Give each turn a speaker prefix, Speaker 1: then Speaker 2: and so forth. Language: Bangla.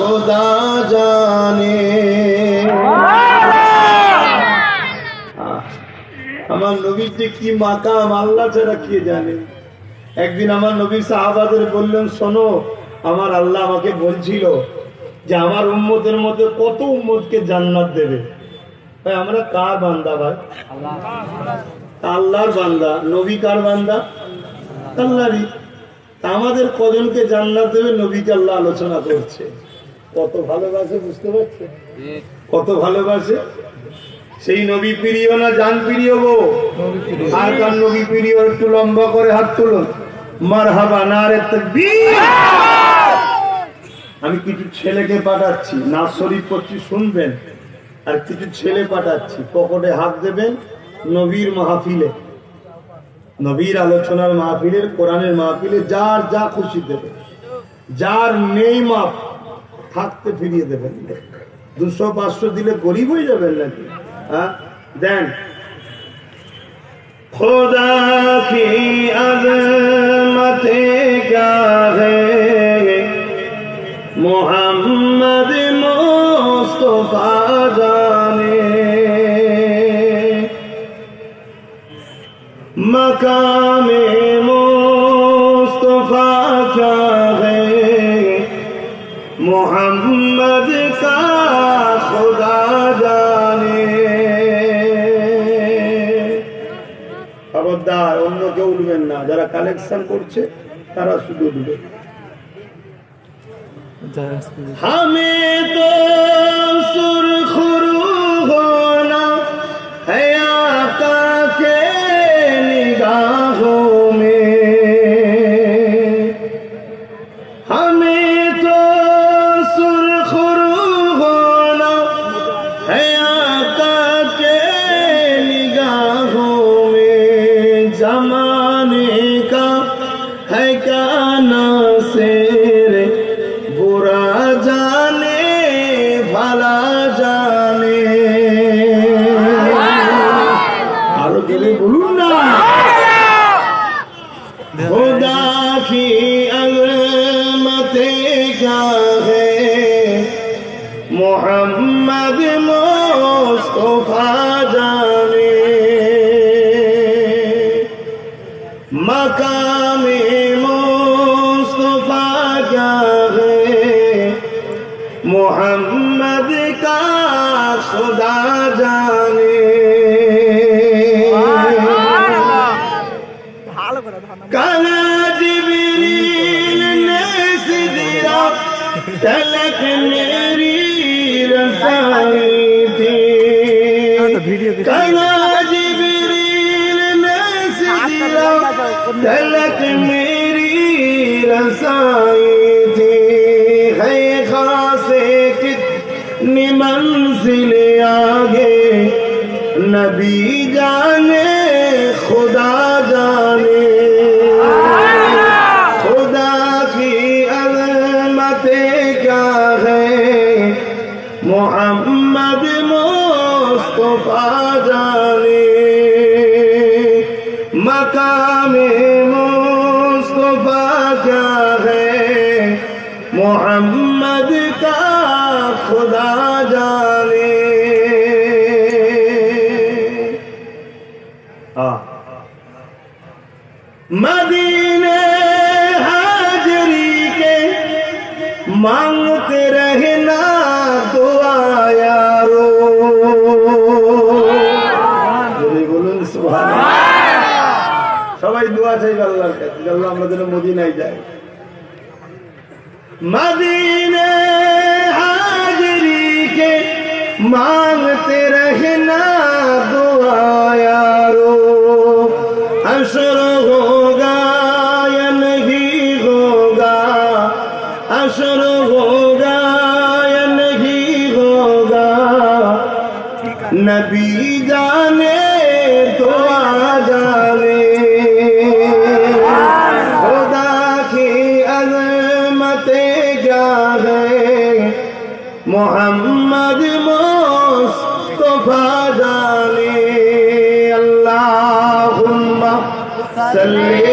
Speaker 1: খোদা জানে। আমার নবীর যে কি মাকাম, আল্লাহ ছাড়া কে জানে? একদিন আমার নবী সাহাবাদের বললেন, শোনো, আমার আল্লাহ আমাকে বলছিল যে আমার উম্মতের মধ্যে কত উম্মতকে জান্নাত দেবে? ভাই, আমরা কার বান্দা ভাই? আল্লাহর বান্দা। নবী কার বান্দা? আল্লাহরই। আমাদের কজনকে জান্নাত দেবে? নবীকে আল্লাহ আলোচনা করছে। কত ভালোবাসে বুঝতে পারছে কত ভালোবাসে? সেই নবী প্রিয় না জান প্রিয় গো? আর কার নবী প্রিয় একটু লম্বা করে হাত তুলুন। মার হাবা নারে তাকবীর। আমি কিছু ছেলেকে পাঠাচ্ছি না শরীফ করছি শুনবেন। আর কিছু ছেলে পাঠাচ্ছি পকেটে হাত দেবেন নবীর মাহফিলে। নবীর আলোচনার মাহফিলের কোরআনের মাহফিলে যার যা খুশি দেবে। যার নেই মাপ থাকতে ফিরিয়ে দেবেন। দুশো পাঁচশো দিলে গরিব হয়ে যাবেন নাকি? হ্যাঁ? দেন। মোহাম্মদ मोहम्मद का खुदा जाने খবরদার অন্য কেউ উঠবেন না যারা কালেকশন করছে তারা শুধু উঠবে हमें तो सुरखुरू है क्या नासिर बुरा जाने भला जाने আরো জোরে বলুন না खुदा की अजमत क्या है मोहम्मद मुस्तफा مقام مصطفیٰ کیا ہے؟ محمد کا خدا جانے۔ کلا جبریل نے سدرہ تلکنے دلک میری رسائی تھی۔ ہے خاص کتنی منزل آگے۔ نبی جانے، خدا جانے۔ خدا کی عظمت کیا ہے؟ محمد مصطفیٰ جانے۔ مکہ খোদা জানে। মদিনে হাজরি কে মাংতে রহনা দোয়ারো সবাই দোয়া চাই আল্লাহর কাছে আল্লাহ আমাদের মদিনায় যায় মদিনা مانگتے رہنا دعا یارو حشر ہوگا یا نہیں ہوگا؟ حشر ہوگا یا نہیں ہوگا؟ نبی جانے دعا جانے خدا کی عظمتیں کیا ہے محمد مصطفى دالي اللهم صلي